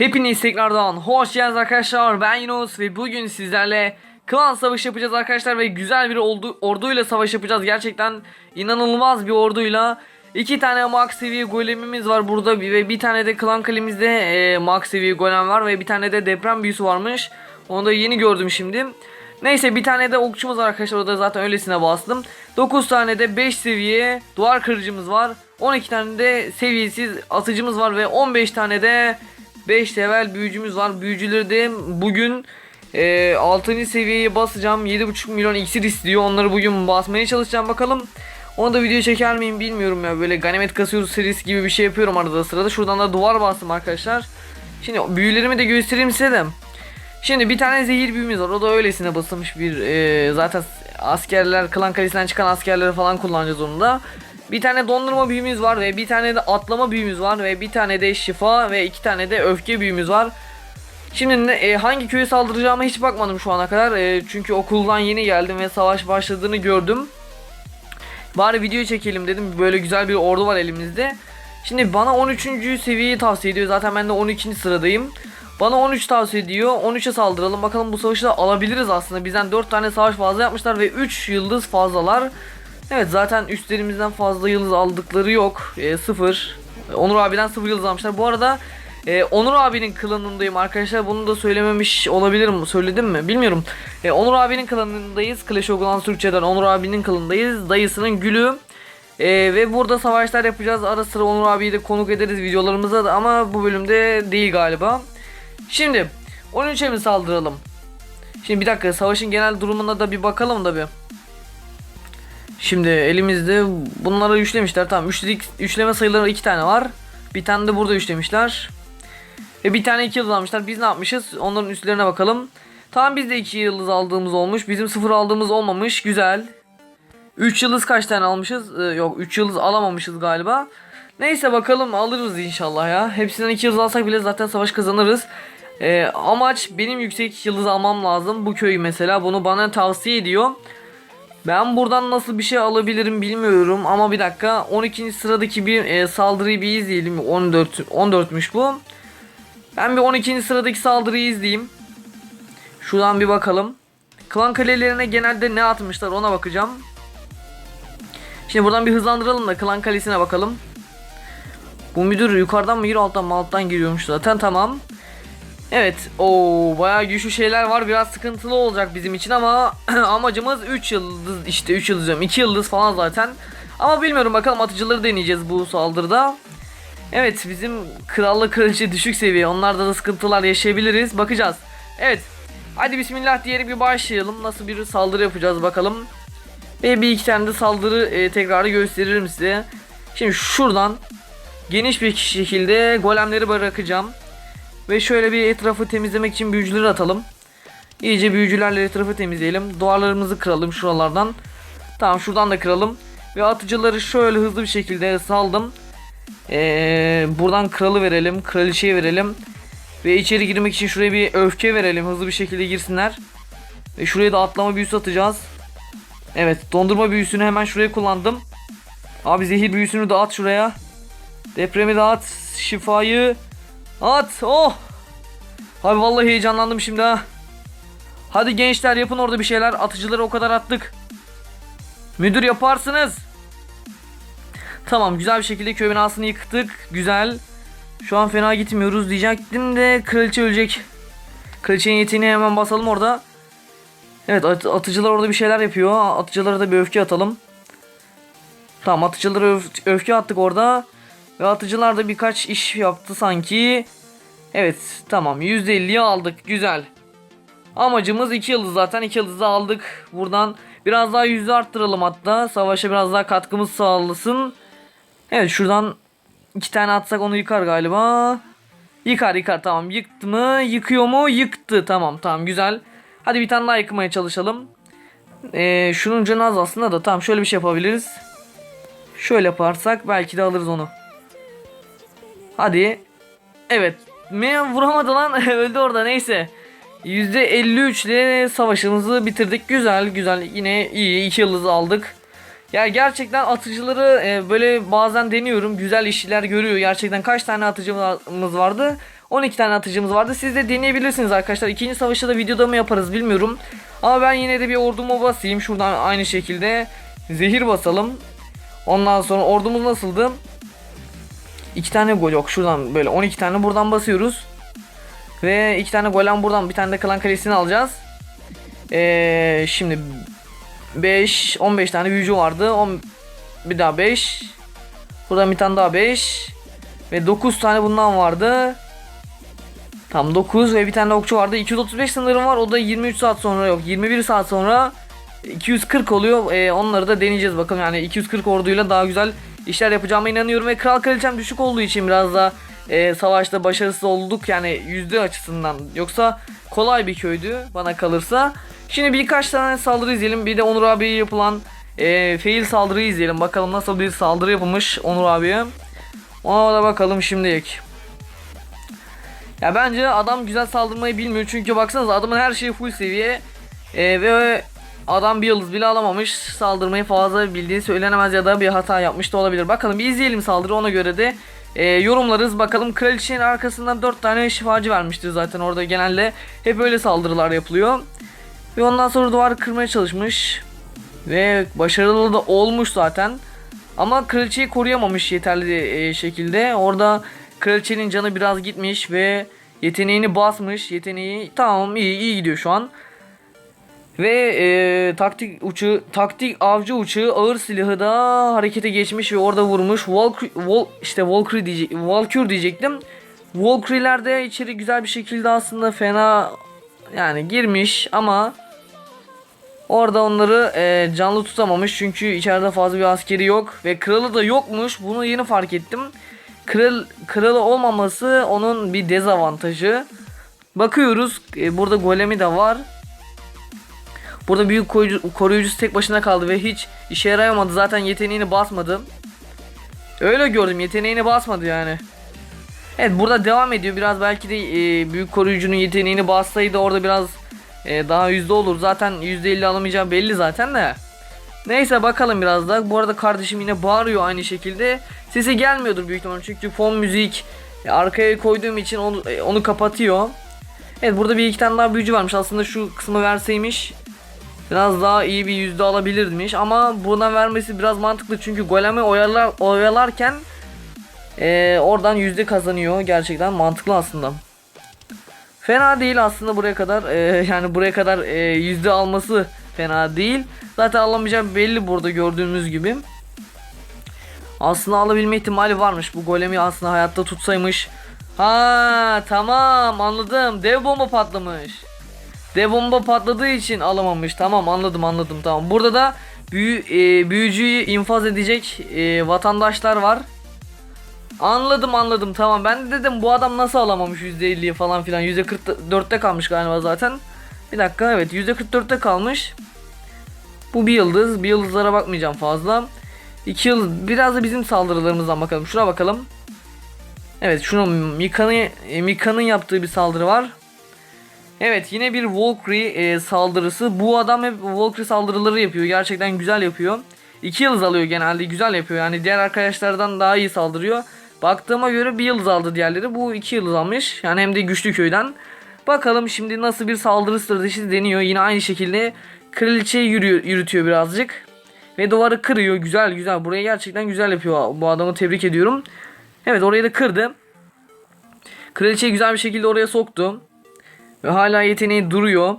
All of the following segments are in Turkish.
Hepiniz tekrardan hoş geldiniz arkadaşlar. Ben Yunus ve bugün sizlerle klan savaşı yapacağız arkadaşlar ve güzel bir ordu, orduyla savaş yapacağız. Gerçekten inanılmaz bir orduyla. İki tane max seviye golemimiz var burada ve bir tane de klan kalemizde e, max seviye golem var ve bir tane de deprem büyüsü varmış. Onu da yeni gördüm şimdi. Neyse bir tane de okçumuz var arkadaşlar o da zaten öylesine bastım. 9 tane de 5 seviye duvar kırıcımız var. 12 tane de seviyesiz atıcımız var ve 15 tane de 5 level büyücümüz var. Büyücüleri de bugün e, 6. seviyeye basacağım. 7.5 milyon iksir istiyor. Onları bugün basmaya çalışacağım bakalım. Onu da video çeker miyim bilmiyorum ya. Böyle ganimet kasıyoruz serisi gibi bir şey yapıyorum arada sırada. Şuradan da duvar bastım arkadaşlar. Şimdi büyülerimi de göstereyim size de. Şimdi bir tane zehir büyümüz var. O da öylesine basılmış bir e, zaten askerler klan kalesinden çıkan askerleri falan kullanacağız onu da. Bir tane dondurma büyümüz var ve bir tane de atlama büyümüz var ve bir tane de şifa ve iki tane de öfke büyümüz var. Şimdi ne- e, hangi köye saldıracağıma hiç bakmadım şu ana kadar. E, çünkü okuldan yeni geldim ve savaş başladığını gördüm. Bari video çekelim dedim. Böyle güzel bir ordu var elimizde. Şimdi bana 13. seviyeyi tavsiye ediyor. Zaten ben de 12. sıradayım. Bana 13 tavsiye ediyor. 13'e saldıralım. Bakalım bu savaşı da alabiliriz aslında. Bizden 4 tane savaş fazla yapmışlar ve 3 yıldız fazlalar. Evet zaten üstlerimizden fazla yıldız aldıkları yok. 0. Onur abiden 0 yıldız almışlar. Bu arada e, Onur abinin klanındayım arkadaşlar. Bunu da söylememiş olabilirim. Söyledim mi? Bilmiyorum. E, Onur abinin klanındayız. Clash of Clans Türkçe'den Onur abinin klanındayız. Dayısının gülü. E, ve burada savaşlar yapacağız. Ara sıra Onur abiyi de konuk ederiz videolarımızda da ama bu bölümde değil galiba. Şimdi 13'e mi saldıralım? Şimdi bir dakika savaşın genel durumuna da bir bakalım da bir. Şimdi elimizde bunları üçlemişler. Tamam üçledik, üçleme sayıları iki tane var. Bir tane de burada üçlemişler. Ve bir tane iki yıldız almışlar. Biz ne yapmışız? Onların üstlerine bakalım. Tamam biz de iki yıldız aldığımız olmuş. Bizim sıfır aldığımız olmamış. Güzel. 3 yıldız kaç tane almışız? Ee, yok 3 yıldız alamamışız galiba. Neyse bakalım alırız inşallah ya. Hepsinden 2 yıldız alsak bile zaten savaş kazanırız. Ee, amaç benim yüksek yıldız almam lazım. Bu köyü mesela bunu bana tavsiye ediyor. Ben buradan nasıl bir şey alabilirim bilmiyorum ama bir dakika 12. sıradaki bir e, saldırıyı bir izleyelim 14 14'müş bu. Ben bir 12. sıradaki saldırıyı izleyeyim. Şuradan bir bakalım. Klan kalelerine genelde ne atmışlar ona bakacağım. Şimdi buradan bir hızlandıralım da klan kalesine bakalım. Bu müdür yukarıdan mı giriyor alttan mı alttan giriyormuş zaten tamam. Evet o bayağı güçlü şeyler var biraz sıkıntılı olacak bizim için ama amacımız 3 yıldız işte 3 yıldız diyorum 2 yıldız falan zaten. Ama bilmiyorum bakalım atıcıları deneyeceğiz bu saldırıda. Evet bizim krallık kraliçe düşük seviye onlarda da sıkıntılar yaşayabiliriz bakacağız. Evet hadi bismillah diyerek bir başlayalım nasıl bir saldırı yapacağız bakalım. Ve bir iki tane de saldırı e, tekrarı gösteririm size. Şimdi şuradan geniş bir şekilde golemleri bırakacağım. Ve şöyle bir etrafı temizlemek için büyücüleri atalım. İyice büyücülerle etrafı temizleyelim. Duvarlarımızı kıralım şuralardan. Tamam şuradan da kıralım. Ve atıcıları şöyle hızlı bir şekilde saldım. Ee, buradan kralı verelim. Kraliçeyi verelim. Ve içeri girmek için şuraya bir öfke verelim. Hızlı bir şekilde girsinler. Ve şuraya da atlama büyüsü atacağız. Evet dondurma büyüsünü hemen şuraya kullandım. Abi zehir büyüsünü de at şuraya. Depremi de at. Şifayı at. Oh. Abi vallahi heyecanlandım şimdi ha. Hadi gençler yapın orada bir şeyler. Atıcıları o kadar attık. Müdür yaparsınız. Tamam güzel bir şekilde köy binasını yıktık. Güzel. Şu an fena gitmiyoruz diyecektim de kraliçe ölecek. Kraliçenin yeteneğini hemen basalım orada. Evet at- atıcılar orada bir şeyler yapıyor. Atıcılara da bir öfke atalım. Tamam atıcılara öf- öfke attık orada. Ve atıcılar da birkaç iş yaptı sanki. Evet tamam %50'yi aldık güzel. Amacımız 2 yıldız zaten 2 yıldızı aldık. Buradan biraz daha yüzde arttıralım hatta. Savaşa biraz daha katkımız sağlasın. Evet şuradan iki tane atsak onu yıkar galiba. Yıkar yıkar tamam yıktı mı yıkıyor mu yıktı tamam tamam güzel. Hadi bir tane daha yıkmaya çalışalım. Ee, şunun canı az aslında da tamam şöyle bir şey yapabiliriz. Şöyle yaparsak belki de alırız onu. Hadi. Evet. Mi vuramadı lan öldü orada neyse. %53 ile savaşımızı bitirdik. Güzel güzel yine iyi 2 yıldız aldık. Ya gerçekten atıcıları e, böyle bazen deniyorum. Güzel işler görüyor. Gerçekten kaç tane atıcımız vardı? 12 tane atıcımız vardı. Siz de deneyebilirsiniz arkadaşlar. İkinci savaşı da videoda mı yaparız bilmiyorum. Ama ben yine de bir ordumu basayım. Şuradan aynı şekilde zehir basalım. Ondan sonra ordumuz nasıldı? 2 tane gol yok. Şuradan böyle 12 tane buradan basıyoruz. Ve 2 tane golem buradan bir tane de klan kalesini alacağız. Ee, şimdi 5 15 tane büyücü vardı. 10 bir daha 5. Buradan bir tane daha 5 ve 9 tane bundan vardı. Tam 9 ve bir tane okçu vardı. 235 sınırım var. O da 23 saat sonra yok. 21 saat sonra 240 oluyor. Ee, onları da deneyeceğiz bakalım. Yani 240 orduyla daha güzel işler yapacağıma inanıyorum ve kral kraliçem düşük olduğu için biraz da e, savaşta başarısız olduk yani yüzde açısından. Yoksa kolay bir köydü bana kalırsa. Şimdi birkaç tane saldırı izleyelim. Bir de Onur abiye yapılan e, fail saldırıyı izleyelim. Bakalım nasıl bir saldırı yapılmış Onur abiye. Ona da bakalım şimdilik. Ya bence adam güzel saldırmayı bilmiyor. Çünkü baksanıza adamın her şeyi full seviye. E, ve adam bir yıldız bile alamamış. Saldırmayı fazla bildiği söylenemez ya da bir hata yapmış da olabilir. Bakalım bir izleyelim saldırı ona göre de e, yorumlarız. Bakalım kraliçenin arkasından 4 tane şifacı vermiştir zaten orada genelde. Hep öyle saldırılar yapılıyor. Ve ondan sonra duvar kırmaya çalışmış. Ve başarılı da olmuş zaten. Ama kraliçeyi koruyamamış yeterli e, şekilde. Orada kraliçenin canı biraz gitmiş ve yeteneğini basmış. Yeteneği tamam iyi iyi gidiyor şu an. Ve e, taktik uçağı, taktik avcı uçağı ağır silahı da harekete geçmiş ve orada vurmuş. Valkyrie, Vol, işte Valkyrie diyecek, Valkyrie diyecektim. Valkyrie'ler de içeri güzel bir şekilde aslında fena yani girmiş ama orada onları e, canlı tutamamış çünkü içeride fazla bir askeri yok ve kralı da yokmuş. Bunu yeni fark ettim. Kral kralı olmaması onun bir dezavantajı. Bakıyoruz e, burada golemi de var. Burada büyük koruyucu, koruyucusu tek başına kaldı ve hiç işe yarayamadı. Zaten yeteneğini basmadı. Öyle gördüm yeteneğini basmadı yani. Evet burada devam ediyor. Biraz belki de e, büyük koruyucunun yeteneğini bassaydı orada biraz e, daha yüzde olur. Zaten yüzde elli alamayacağı belli zaten de. Neyse bakalım biraz da. Bu arada kardeşim yine bağırıyor aynı şekilde. Sesi gelmiyordur büyük ihtimalle çünkü fon müzik e, arkaya koyduğum için onu, e, onu kapatıyor. Evet burada bir iki tane daha büyücü varmış. Aslında şu kısmı verseymiş biraz daha iyi bir yüzde alabilirmiş ama buna vermesi biraz mantıklı çünkü golemi oyalar, oyalarken e, oradan yüzde kazanıyor gerçekten mantıklı aslında. Fena değil aslında buraya kadar e, yani buraya kadar e, yüzde alması fena değil. Zaten alamayacağım belli burada gördüğümüz gibi. Aslında alabilme ihtimali varmış. Bu golemi aslında hayatta tutsaymış. Ha tamam anladım. Dev bomba patlamış. Dev bomba patladığı için alamamış. Tamam anladım anladım tamam. Burada da büyü, e, büyücüyü infaz edecek e, vatandaşlar var. Anladım anladım tamam. Ben de dedim bu adam nasıl alamamış %50'yi falan filan. %44'te kalmış galiba zaten. Bir dakika evet %44'te kalmış. Bu bir yıldız. Bir yıldızlara bakmayacağım fazla. İki yıldız. Biraz da bizim saldırılarımızdan bakalım. Şuna bakalım. Evet şunu Mika'nın Mika'nın yaptığı bir saldırı var. Evet yine bir Valkyrie e, saldırısı. Bu adam hep Valkyrie saldırıları yapıyor. Gerçekten güzel yapıyor. 2 yıldız alıyor genelde. Güzel yapıyor. Yani diğer arkadaşlardan daha iyi saldırıyor. Baktığıma göre bir yıldız aldı diğerleri. Bu 2 yıldız almış. Yani hem de güçlü köyden. Bakalım şimdi nasıl bir saldırı stratejisi deniyor. Yine aynı şekilde kraliçeyi yürüyor, yürütüyor birazcık. Ve duvarı kırıyor. Güzel güzel. Burayı gerçekten güzel yapıyor. Bu adamı tebrik ediyorum. Evet orayı da kırdı. Kraliçeyi güzel bir şekilde oraya soktu. Ve hala yeteneği duruyor.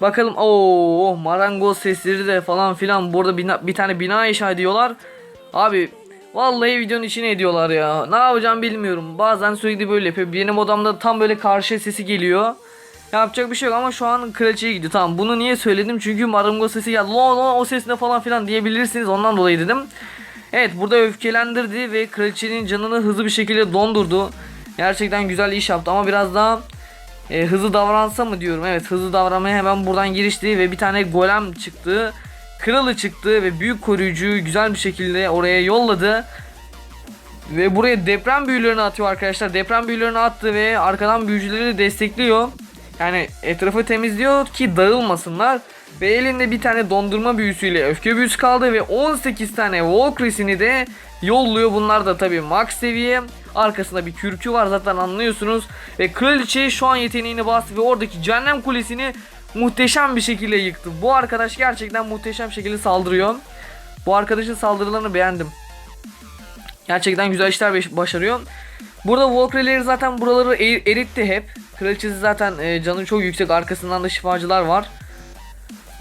Bakalım o marangoz sesleri de falan filan burada bina, bir tane bina inşa ediyorlar. Abi vallahi videonun içine ediyorlar ya. Ne yapacağım bilmiyorum. Bazen sürekli böyle yapıyor. Benim odamda tam böyle karşı sesi geliyor. Yapacak bir şey yok ama şu an kraliçeye gidiyor. Tamam bunu niye söyledim? Çünkü marangoz sesi geldi. Lo lo o ses ne falan filan diyebilirsiniz. Ondan dolayı dedim. Evet burada öfkelendirdi ve kraliçenin canını hızlı bir şekilde dondurdu. Gerçekten güzel iş yaptı ama biraz daha e, hızlı davransa mı diyorum. Evet hızlı davranmaya hemen buradan girişti ve bir tane golem çıktı. Kralı çıktı ve büyük koruyucuyu güzel bir şekilde oraya yolladı. Ve buraya deprem büyülerini atıyor arkadaşlar. Deprem büyülerini attı ve arkadan büyücüleri destekliyor. Yani etrafı temizliyor ki dağılmasınlar. Ve elinde bir tane dondurma büyüsüyle öfke büyüsü kaldı ve 18 tane Valkyrie'sini de yolluyor. Bunlar da tabi max seviye. Arkasında bir kürkü var zaten anlıyorsunuz. Ve kraliçe şu an yeteneğini bastı ve oradaki cehennem kulesini muhteşem bir şekilde yıktı. Bu arkadaş gerçekten muhteşem şekilde saldırıyor. Bu arkadaşın saldırılarını beğendim. Gerçekten güzel işler başarıyor. Burada Walker'leri zaten buraları er- eritti hep. Kraliçesi zaten e, canı çok yüksek. Arkasından da şifacılar var.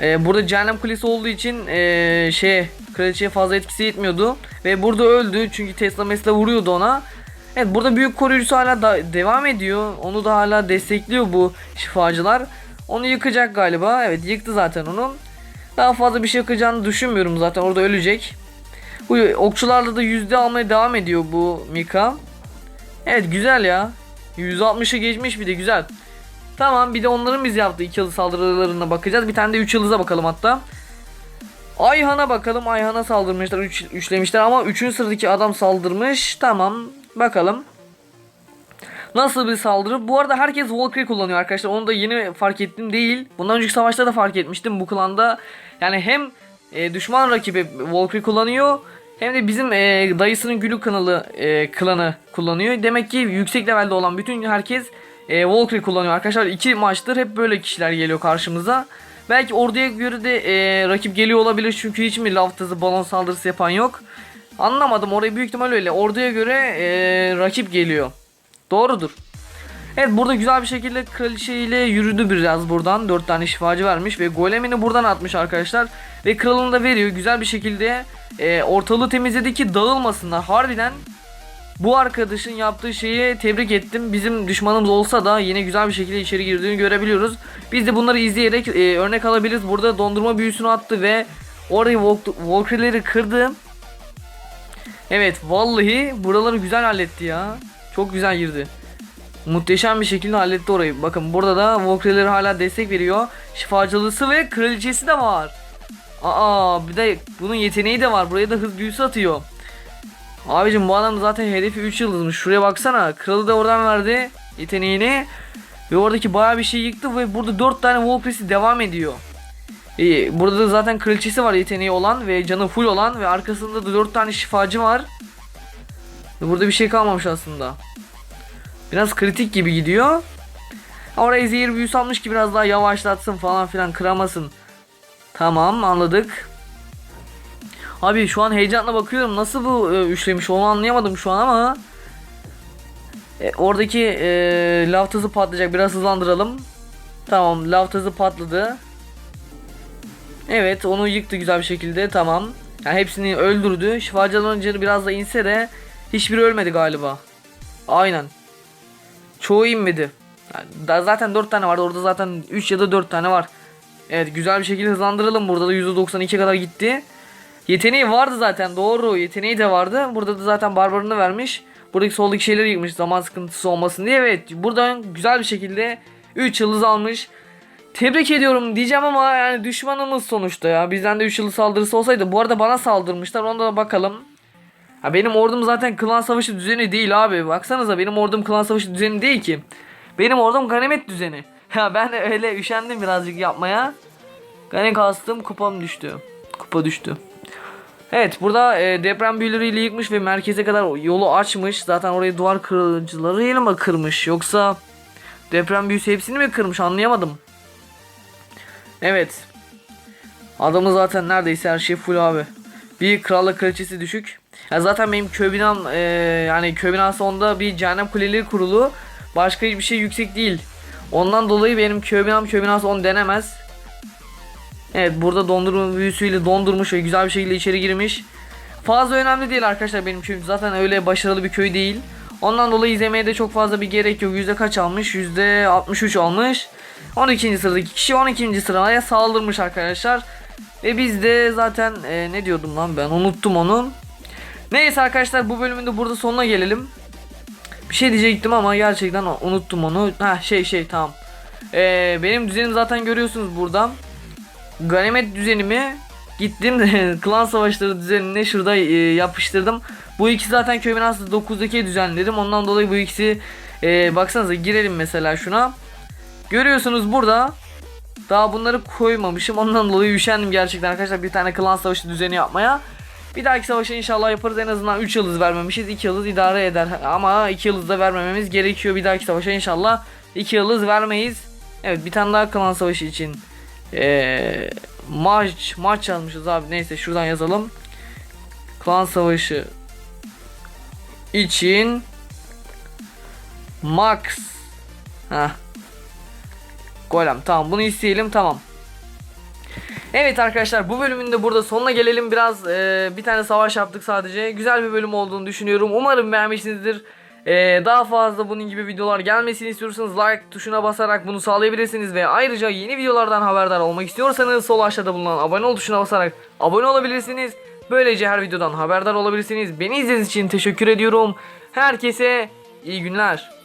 E, burada cehennem kulesi olduğu için e, şey kraliçeye fazla etkisi yetmiyordu. Ve burada öldü çünkü Tesla Mesla vuruyordu ona. Evet burada büyük koruyucusu hala da devam ediyor. Onu da hala destekliyor bu şifacılar. Onu yıkacak galiba. Evet yıktı zaten onu. Daha fazla bir şey yakacağını düşünmüyorum zaten orada ölecek. Bu okçularla da yüzde almaya devam ediyor bu Mika. Evet güzel ya. 160'ı geçmiş bir de güzel. Tamam bir de onların biz yaptığı iki yıldız saldırılarına bakacağız. Bir tane de 3 yıldıza bakalım hatta. Ayhan'a bakalım. Ayhan'a saldırmışlar. Üç, üçlemişler ama 3. sıradaki adam saldırmış. Tamam bakalım. Nasıl bir saldırı? Bu arada herkes Valkyrie kullanıyor arkadaşlar. Onu da yeni fark ettim değil. Bundan önceki savaşta da fark etmiştim. Bu klanda yani hem e, düşman rakibi Valkyrie kullanıyor hem de bizim e, dayısının gülü kanalı e, klanı kullanıyor. Demek ki yüksek levelde olan bütün herkes e, Valkyrie kullanıyor arkadaşlar. iki maçtır hep böyle kişiler geliyor karşımıza. Belki orduya göre de e, rakip geliyor olabilir çünkü hiç mi laftazı balon saldırısı yapan yok. Anlamadım orayı büyük ihtimal öyle. Orduya göre e, rakip geliyor. Doğrudur. Evet burada güzel bir şekilde kraliçe ile yürüdü biraz buradan. 4 tane şifacı vermiş ve golemini buradan atmış arkadaşlar. Ve kralını da veriyor. Güzel bir şekilde e, ortalığı temizledi ki dağılmasınlar. Harbiden bu arkadaşın yaptığı şeyi tebrik ettim. Bizim düşmanımız olsa da yine güzel bir şekilde içeri girdiğini görebiliyoruz. Biz de bunları izleyerek e, örnek alabiliriz. Burada dondurma büyüsünü attı ve orayı walker'leri kırdı. Evet vallahi buraları güzel halletti ya. Çok güzel girdi. Muhteşem bir şekilde halletti orayı. Bakın burada da Walker'leri hala destek veriyor. Şifacılısı ve kraliçesi de var. Aa bir de bunun yeteneği de var. Buraya da hız büyüsü atıyor. Abicim bu adam zaten hedefi 3 yıldızmış. Şuraya baksana. Kralı da oradan verdi yeteneğini. Ve oradaki bayağı bir şey yıktı ve burada 4 tane Walker'si devam ediyor. Burada da zaten kraliçesi var yeteneği olan ve canı full olan ve arkasında da 4 tane şifacı var. Burada bir şey kalmamış aslında. Biraz kritik gibi gidiyor. Oraya zehir büyüsü almış ki biraz daha yavaşlatsın falan filan kıramasın. Tamam anladık. Abi şu an heyecanla bakıyorum nasıl bu e, üçlemiş onu anlayamadım şu an ama. E, oradaki e, lav patlayacak biraz hızlandıralım. Tamam lav patladı. Evet onu yıktı güzel bir şekilde tamam. Yani hepsini öldürdü. Şifacıların canı biraz da inse de hiçbiri ölmedi galiba. Aynen. Çoğu inmedi. Yani da zaten 4 tane vardı. Orada zaten 3 ya da 4 tane var. Evet güzel bir şekilde hızlandıralım. Burada da %92 kadar gitti. Yeteneği vardı zaten doğru. Yeteneği de vardı. Burada da zaten barbarını vermiş. Buradaki soldaki şeyleri yıkmış zaman sıkıntısı olmasın diye. Evet buradan güzel bir şekilde 3 yıldız almış. Tebrik ediyorum diyeceğim ama yani düşmanımız sonuçta ya. Bizden de 3 yıldız saldırısı olsaydı. Bu arada bana saldırmışlar. Onda da bakalım. Ha benim ordum zaten klan savaşı düzeni değil abi. Baksanıza benim ordum klan savaşı düzeni değil ki. Benim ordum ganimet düzeni. Ya ben öyle üşendim birazcık yapmaya. Gane kastım kupam düştü. Kupa düştü. Evet burada e, deprem büyüleriyle yıkmış ve merkeze kadar yolu açmış. Zaten orayı duvar kırıcılarıyla mı kırmış yoksa deprem büyüsü hepsini mi kırmış anlayamadım. Evet. Adamı zaten neredeyse her şey full abi. Bir krallık kraliçesi düşük. Ya zaten benim köy binam e, yani köy binası onda bir cehennem kuleleri kurulu. Başka hiçbir şey yüksek değil. Ondan dolayı benim köy binam köy binası 10 denemez. Evet burada dondurma büyüsüyle dondurmuş ve güzel bir şekilde içeri girmiş. Fazla önemli değil arkadaşlar benim köyüm. Zaten öyle başarılı bir köy değil. Ondan dolayı izlemeye de çok fazla bir gerek yok. Yüzde kaç almış? Yüzde 63 almış. 12. sıradaki kişi 12. sıraya saldırmış arkadaşlar. Ve biz de zaten e, ne diyordum lan ben unuttum onu. Neyse arkadaşlar bu bölümün de burada sonuna gelelim. Bir şey diyecektim ama gerçekten unuttum onu. Ha şey şey tamam. Ee, benim düzenim zaten görüyorsunuz burada. Ganimet düzenimi gittim klan savaşları düzenine şurada e, yapıştırdım. Bu ikisi zaten köy binası 9'daki düzenledim. Ondan dolayı bu ikisi e, baksanıza girelim mesela şuna. Görüyorsunuz burada daha bunları koymamışım. Ondan dolayı üşendim gerçekten arkadaşlar bir tane klan savaşı düzeni yapmaya. Bir dahaki savaşı inşallah yaparız. En azından 3 yıldız vermemişiz. 2 yıldız idare eder. Ama 2 yıldız da vermememiz gerekiyor. Bir dahaki savaşa inşallah 2 yıldız vermeyiz. Evet bir tane daha klan savaşı için ee, maç maç yazmışız abi. Neyse şuradan yazalım. Klan savaşı için Max. Heh. Golem. Tamam bunu isteyelim tamam. Evet arkadaşlar bu bölümün de burada sonuna gelelim. Biraz e, bir tane savaş yaptık sadece. Güzel bir bölüm olduğunu düşünüyorum. Umarım beğenmişsinizdir. E, daha fazla bunun gibi videolar gelmesini istiyorsanız like tuşuna basarak bunu sağlayabilirsiniz ve ayrıca yeni videolardan haberdar olmak istiyorsanız sol aşağıda bulunan abone ol tuşuna basarak abone olabilirsiniz. Böylece her videodan haberdar olabilirsiniz. Beni izlediğiniz için teşekkür ediyorum. Herkese iyi günler